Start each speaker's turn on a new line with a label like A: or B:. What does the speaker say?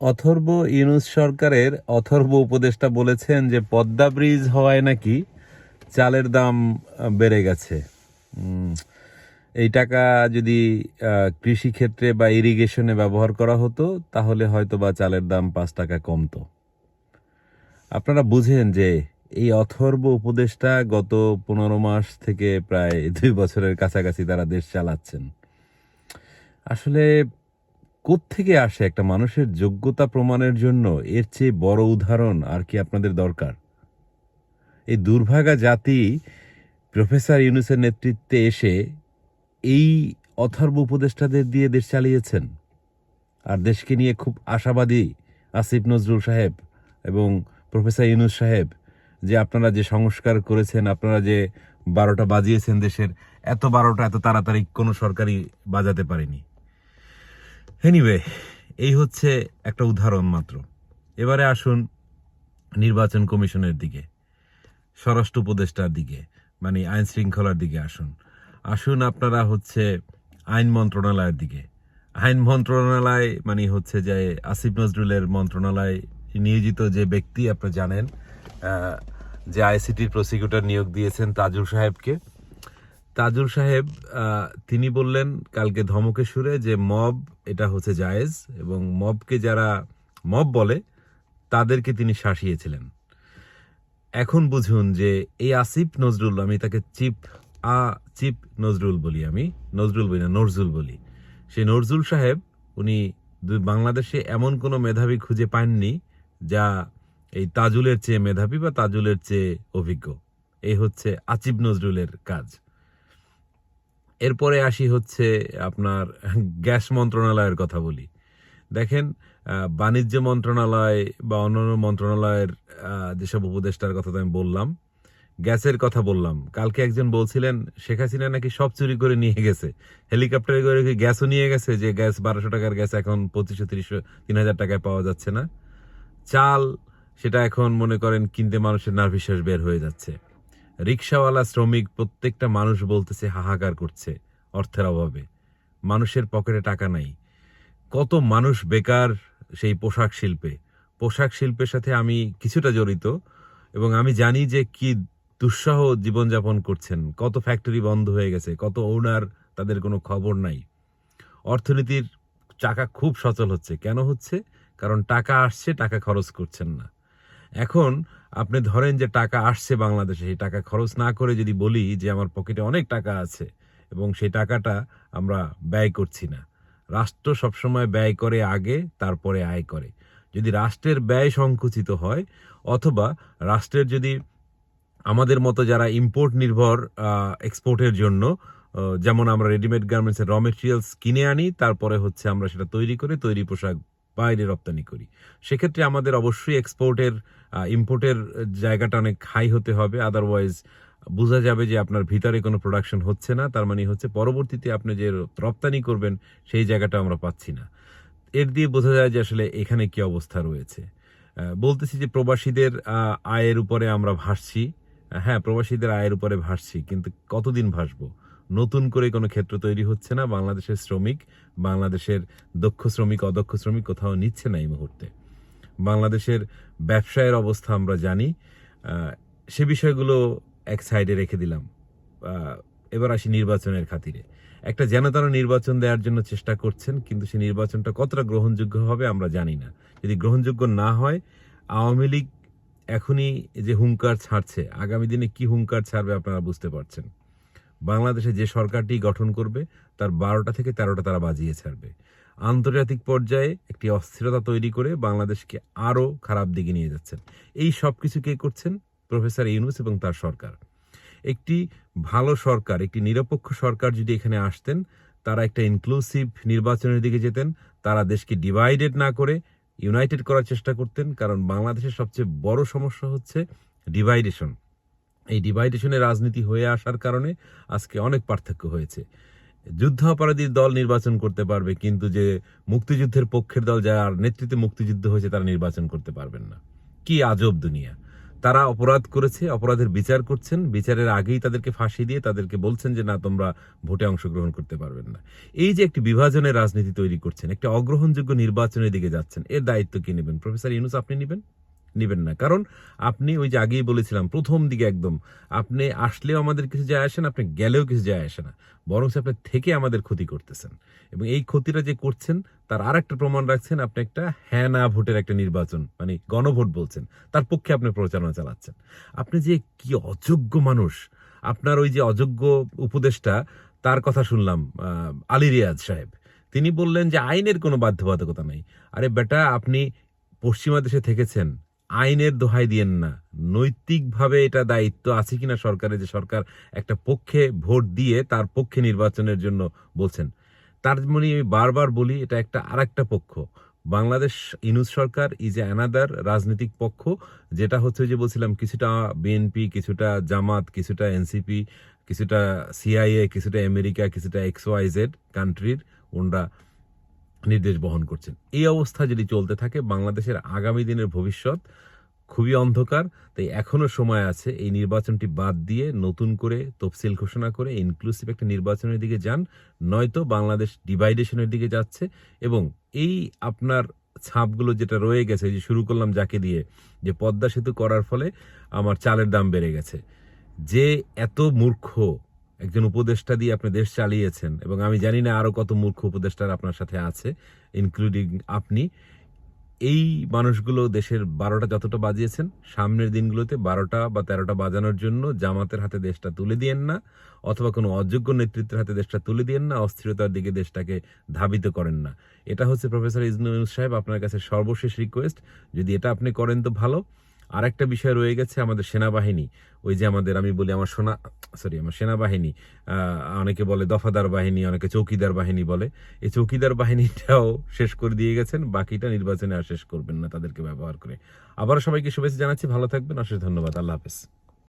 A: অথর্ব ইউনুস সরকারের অথর্ব উপদেষ্টা বলেছেন যে পদ্মা ব্রিজ হওয়ায় নাকি চালের দাম বেড়ে গেছে। এই টাকা যদি আহ, কৃষি ক্ষেত্রে বা ইরিগেশনে ব্যবহার করা হতো তাহলে হয়তো বা চালের দাম পাঁচ টাকা কমতো। আপনারা বুঝেন যে এই অথর্ব উপদেষ্টা গত পনেরো মাস থেকে প্রায় দুই বছরের কাছাকাছি তারা দেশ চালাচ্ছেন। আসলে থেকে আসে একটা মানুষের যোগ্যতা প্রমাণের জন্য এর চেয়ে বড় উদাহরণ আর কি আপনাদের দরকার? এই দুর্ভাগা জাতি প্রফেসর ইউনুসের নেতৃত্বে এসে এই অথর্ব উপদেষ্টাদের দিয়ে দেশ চালিয়েছেন। আর দেশকে নিয়ে খুব আশাবাদী আসিফ নজরুল সাহেব এবং প্রফেসর ইউনুস সাহেব যে আপনারা যে সংস্কার করেছেন, আপনারা যে বারোটা বাজিয়েছেন দেশের, এত বারোটা এত তাড়াতাড়ি কোনো সরকারি বাজাতে পারেনি। এনিওয়ে এই হচ্ছে একটা উদাহরণ মাত্র। এবারে আসুন নির্বাচন কমিশনের দিকে, স্বরাষ্ট্র উপদেষ্টার দিকে মানে আইন শৃঙ্খলার দিকে আসুন। আসুন আপনারা হচ্ছে আইন মন্ত্রণালয়ের দিকে। আইন মন্ত্রণালয় মানে হচ্ছে যে আসিফ নজরুলের মন্ত্রণালয় নিয়োজিত যে ব্যক্তি, আপনি জানেন যে আইসিটির প্রসিকিউটর নিয়োগ দিয়েছেন তাজুল সাহেবকে। তাজুল সাহেব তিনি বললেন কালকে ধমকে সুরে যে মব এটা হচ্ছে জায়েজ এবং মবকে যারা মব বলে, তাদেরকে তিনি শাসিয়েছিলেন। এখন বুঝুন যে এই আসিফ নজরুল, আমি তাকে চিপ, আ, চিপ নজরুল বলি আমি, নজরুল বলি না, নজরুল বলি। সেই নজরুল সাহেব, উনি বাংলাদেশে এমন কোনো মেধাবী খুঁজে পাননি যা এই তাজুলের চেয়ে মেধাবী বা তাজুলের চেয়ে অভিজ্ঞ। এই হচ্ছে আচিব নজরুলের কাজ। এরপরে আসি হচ্ছে আপনার গ্যাস মন্ত্রণালয়ের কথা বলি। দেখেন বাণিজ্য মন্ত্রণালয় বা অন্যান্য মন্ত্রণালয়ের যেসব উপদেষ্টার কথা তো আমি বললাম, গ্যাসের কথা বললাম। কালকে একজন বলছিলেন, শেখ হাসিনা নাকি সব চুরি করে নিয়ে গেছে। হেলিকপ্টারে করে কি গ্যাসও নিয়ে গেছে? যে গ্যাস বারোশো টাকার গ্যাস এখন পঁচিশশো, তিরিশশো, তিন হাজার টাকায় পাওয়া যাচ্ছে না। চাল, সেটা এখন মনে করেন কিনতে মানুষের নার্ভিশ্বাস বের হয়ে যাচ্ছে। রিক্সাওয়ালা শ্রমিক প্রত্যেকটা মানুষ বলতেছে, হাহাকার করছে অর্থের অভাবে। মানুষের পকেটে টাকা নাই। কত মানুষ বেকার সেই পোশাক শিল্পে। পোশাক শিল্পের সাথে আমি কিছুটা জড়িত এবং আমি জানি যে কি দুঃসহ জীবনযাপন করছেন, কত ফ্যাক্টরি বন্ধ হয়ে গেছে, কত ওনার তাদের কোনো খবর নাই। অর্থনীতির চাকা খুব সচল হচ্ছে। কেন হচ্ছে? কারণ টাকা আসছে, টাকা খরচ করছেন না। এখন আপনি ধরেন যে টাকা আসছে বাংলাদেশে, সেই টাকা খরচ না করে যদি বলি যে আমার পকেটে অনেক টাকা আছে এবং সেই টাকাটা আমরা ব্যয় করছি না। রাষ্ট্র সবসময় ব্যয় করে আগে, তারপরে আয় করে। যদি রাষ্ট্রের ব্যয় সংকুচিত হয় অথবা রাষ্ট্রের যদি আমাদের মতো যারা ইম্পোর্ট নির্ভর এক্সপোর্টের জন্য যেমন আমরা রেডিমেড গার্মেন্টসের র মেটেরিয়ালস কিনে আনি, তারপরে হচ্ছে আমরা সেটা তৈরি করে তৈরি পোশাক বাইরে রপ্তানি করি। সেক্ষেত্রে আমাদের অবশ্যই এক্সপোর্টের ইম্পোর্টের জায়গাটা অনেক হাই হতে হবে। আদারওয়াইজ বোঝা যাবে যে আপনার ভিতরে কোনো প্রোডাকশন হচ্ছে না। তার মানে হচ্ছে পরবর্তীতে আপনি যে রপ্তানি করবেন, সেই জায়গাটা আমরা পাচ্ছি না। এর দিয়ে বোঝা যায় যে আসলে এখানে কি অবস্থা রয়েছে। বলতেছি যে প্রবাসীদের আয়ের উপরে আমরা ভাসছি। হ্যাঁ প্রবাসীদের আয়ের উপরে ভাসছি, কিন্তু কতদিন ভাসবো? নতুন করে কোনো ক্ষেত্র তৈরি হচ্ছে না। বাংলাদেশের শ্রমিক, বাংলাদেশের দক্ষ শ্রমিক, অদক্ষ শ্রমিক কোথাও নিচ্ছে না এই মুহূর্তে। বাংলাদেশের ব্যবসায়ের অবস্থা আমরা জানি। সে বিষয়গুলো এক সাইডে রেখে দিলাম। এবার আসি নির্বাচনের খাতিরে। একটা যেন তারা নির্বাচন দেওয়ার জন্য চেষ্টা করছেন, কিন্তু সেই নির্বাচনটা কতটা গ্রহণযোগ্য হবে আমরা জানি না। যদি গ্রহণযোগ্য না হয়, আওয়ামী লীগ এখনই যে হুঙ্কার ছাড়ছে, আগামী দিনে কি হুঙ্কার ছাড়বে আপনারা বুঝতে পারছেন। বাংলাদেশে যে সরকারটি গঠন করবে, তার বারোটা থেকে তেরোটা তারা বাজিয়ে ছাড়বে। আন্তর্জাতিক পর্যায়ে একটি অস্থিরতা তৈরি করে বাংলাদেশকে আরও খারাপ দিকে নিয়ে যাচ্ছেন এই সব কিছু কে করছেন? প্রফেসর ইউনুস এবং তার সরকার। একটি ভালো সরকার, একটি নিরপেক্ষ সরকার যদি এখানে আসতেন, তারা একটা ইনক্লুসিভ নির্বাচনের দিকে যেতেন, তারা দেশকে ডিভাইডেড না করে ইউনাইটেড করার চেষ্টা করতেন, কারণ বাংলাদেশের সবচেয়ে বড় সমস্যা হচ্ছে ডিভাইডেশন এই ডিভাইডেশনের রাজনীতি হয়ে আসার কারণে আজকে অনেক পার্থক্য হয়েছে। যুদ্ধ অপরাধীর দল নির্বাচন করতে পারবে, কিন্তু যে মুক্তিযুদ্ধের পক্ষের দল যার নেতৃত্বে মুক্তিযুদ্ধ হয়েছে, তারা নির্বাচন করতে পারবেন না। কি আজব দুনিয়া। তারা অপরাধ করেছে, অপরাধের বিচার করছেন, বিচারের আগেই তাদেরকে ফাঁসি দিয়ে তাদেরকে বলছেন যে, না, তোমরা ভোটে অংশগ্রহণ করতে পারবেন না। এই যে একটি বিভাজনের রাজনীতি তৈরি করছেন, একটা অগ্রহণযোগ্য নির্বাচনের দিকে যাচ্ছেন, এর দায়িত্ব কি নেবেন? প্রফেসর ইউনুস, আপনি নেবেন? নেবেন না। কারণ আপনি ওই যে আগেই বলেছিলাম, প্রথম দিকে একদম, আপনি আসলেও আমাদের কিছু যায় আসে না, আপনি গেলেও কিছু যায় আসে না। বরং আপনি থেকে আমাদের ক্ষতি করতেছেন। এবং এই ক্ষতিটা যে করছেন, তার আর একটা প্রমাণ রাখছেন, আপনি একটা হ্যাঁ না ভোটের একটা নির্বাচন মানে গণভোট বলছেন, তার পক্ষে আপনি প্রচারণা চালাচ্ছেন। আপনি যে কি অযোগ্য মানুষ, আপনার ওই যে অযোগ্য উপদেষ্টা, তার কথা শুনলাম আলী রিয়াজ সাহেব। তিনি বললেন যে আইনের কোনো বাধ্যবাধকতা নাই। আরে বেটা, আপনি পশ্চিমা দেশে থেকেছেন আইনের দোহাই দিয়েন না। নৈতিকভাবে এটা দায়িত্ব আছে কিনা সরকারের যে সরকার একটা পক্ষে ভোট দিয়ে তার পক্ষে নির্বাচনের জন্য বলছেন। তার মানে আমি বারবার বলি, এটা একটা আরেকটা পক্ষ। বাংলাদেশ ইনুজ সরকার ইজ এ অ্যানাদার রাজনৈতিক পক্ষ, যেটা হচ্ছে যে বলছিলাম, কিছুটা বিএনপি কিছুটা জামাত, কিছুটা এনসিপি কিছুটা সিআইএ কিছুটা আমেরিকা, কিছুটা এক্স কান্ট্রির ওনরা নির্দেশ বহন করছেন। এই অবস্থা যদি চলতে থাকে, বাংলাদেশের আগামী দিনের ভবিষ্যৎ খুবই অন্ধকার, তাই এখনও সময় আছে এই নির্বাচনটি বাদ দিয়ে নতুন করে তফসিল ঘোষণা করে ইনক্লুসিভ একটা নির্বাচনের দিকে যান, নয়তো বাংলাদেশ ডিভাইডেশনের দিকে যাচ্ছে এবং এই আপনার ছাপগুলো যেটা রয়ে গেছে যে শুরু করলাম যাকে দিয়ে, যে পদ্মা সেতু করার ফলে আমার চালের দাম বেড়ে গেছে। যে এত মূর্খ একজন উপদেষ্টা দিয়ে আপনি দেশ চালিয়েছেন, এবং আমি জানি না আরও কত মূর্খ উপদেষ্টার আপনার সাথে আছে ইনক্লুডিং আপনি। এই মানুষগুলো দেশের বারোটা যতটা বাজিয়েছেন, সামনের দিনগুলোতে বারোটা বা তেরোটা বাজানোর জন্য জামাতের হাতে দেশটা তুলে দিয়েন না, অথবা কোনো অযোগ্য নেতৃত্বের হাতে দেশটা তুলে দিয়েন না, অস্থিরতার দিকে দেশটাকে ধাবিত করেন না। এটা হচ্ছে প্রফেসর ইজনুল সাহেব আপনার কাছে সর্বশেষ রিকোয়েস্ট যদি এটা আপনি করেন তো ভালো। আরেকটা বিষয় রয়ে গেছে আমাদের সেনাবাহিনী। ওই যে আমাদের, আমি বলি আমার সোনা সরি আমার সেনাবাহিনী অনেকে বলে দফাদার বাহিনী, অনেকে চৌকিদার বাহিনী বলে। এই চৌকিদার বাহিনীটাও শেষ করে দিয়ে গেছেন, বাকিটা নির্বাচনে আর শেষ করবেন না তাদেরকে ব্যবহার করে। আবার সবাইকে শুভেচ্ছা জানাচ্ছি, ভালো থাকবেন, অশেষ ধন্যবাদ, আল্লাহ হাফেজ।